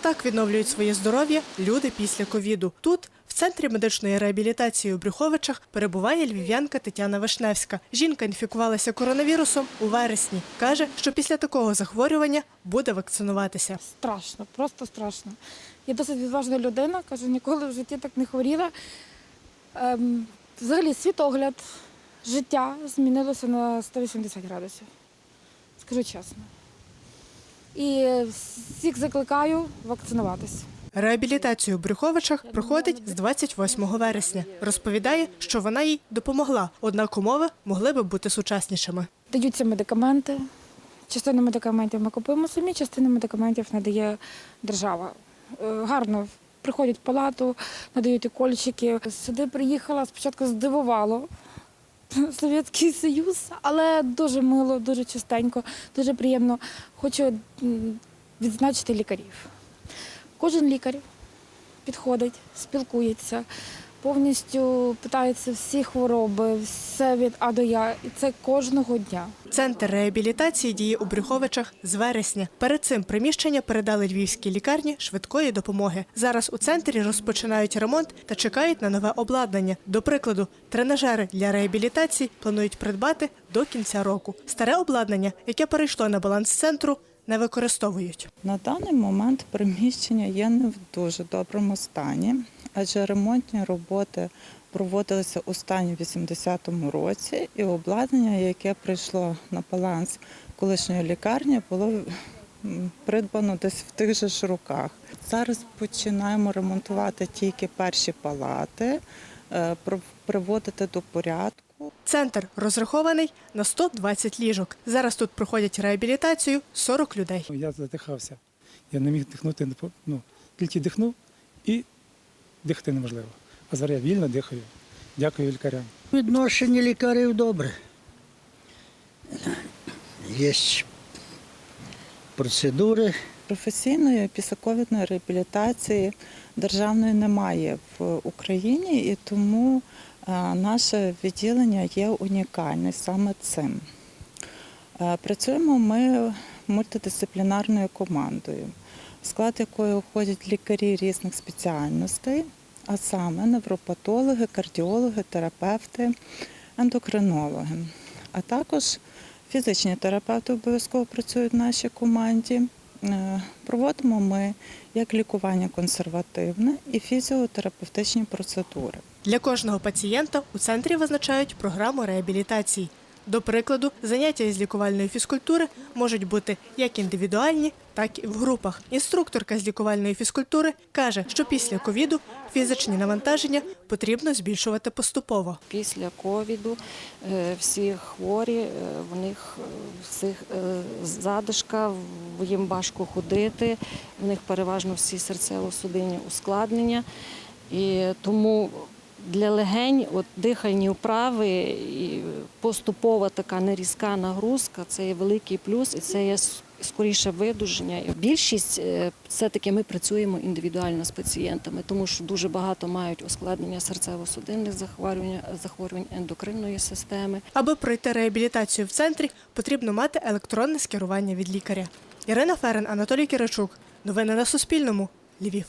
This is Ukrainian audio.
Так відновлюють своє здоров'я люди після ковіду. Тут, в центрі медичної реабілітації у Брюховичах, перебуває львів'янка Тетяна Вишневська. Жінка інфікувалася коронавірусом у вересні. Каже, що після такого захворювання буде вакцинуватися. Страшно, просто страшно. Я досить відважна людина, кажу, ніколи в житті так не хворіла. Ем, взагалі, світогляд, життя змінилося на 180 градусів. Скажу чесно. І всіх закликаю вакцинуватися. Реабілітацію у Брюховичах проходить з 28 вересня. Розповідає, що вона їй допомогла, однак умови могли би бути сучаснішими. Даються медикаменти. Частину медикаментів ми купуємо самі, частину медикаментів надає держава. Е, Гарно приходять в палату, надають укольчики. Сюди приїхала, спочатку здивувало Совєтський Союз, але дуже мило, дуже частенько, дуже приємно. Хочу відзначити лікарів. Кожен лікар підходить, спілкується, повністю питається всі хвороби, все від А до Я. І це кожного дня. Центр реабілітації діє у Брюховичах з вересня. Перед цим приміщення передали львівській лікарні швидкої допомоги. Зараз у центрі розпочинають ремонт та чекають на нове обладнання. До прикладу, тренажери для реабілітації планують придбати до кінця року. Старе обладнання, яке перейшло на баланс центру, не використовують. На даний момент приміщення є не в дуже доброму стані, адже ремонтні роботи проводилися у стані 80-му році, і обладнання, яке прийшло на баланс колишньої лікарні, було придбано десь в тих же ж руках. Зараз починаємо ремонтувати тільки перші палати, е, приводити до порядку. Центр розрахований на 120 ліжок. Зараз тут проходять реабілітацію 40 людей. Я задихався. Я не міг дихнути, ну, тільки дихнув і дихати неможливо. А зараз я вільно дихаю. Дякую лікарям. Відношення лікарів добре. Є процедури. Професійної післяковідної реабілітації державної немає в Україні, і тому е, наше відділення є унікальне саме цим. Е, Працюємо ми мультидисциплінарною командою, в склад якої входять лікарі різних спеціальностей, а саме невропатологи, кардіологи, терапевти, ендокринологи, а також фізичні терапевти обов'язково працюють в нашій команді. Е, Проводимо ми як лікування консервативне і фізіотерапевтичні процедури. Для кожного пацієнта у центрі визначають програму реабілітації. До прикладу, заняття із лікувальної фізкультури можуть бути як індивідуальні, так і в групах. Інструкторка з лікувальної фізкультури каже, що після ковіду фізичні навантаження потрібно збільшувати поступово. Після ковіду е, всі хворі, е, в них е, всіх задишка, їм важко ходити, в них переважно всі серцево-судинні ускладнення. І тому для легень от, дихальні вправи і поступова така нерізка нагрузка це є великий плюс, і це є скоріше видуження. Більшість е, все-таки ми працюємо індивідуально з пацієнтами, тому що дуже багато мають ускладнення серцево-судинних захворювань, захворювань ендокринної системи. Аби пройти реабілітацію в центрі, потрібно мати електронне скерування від лікаря. Ірина Ферен, Анатолій Киричук. Новини на Суспільному. Львів.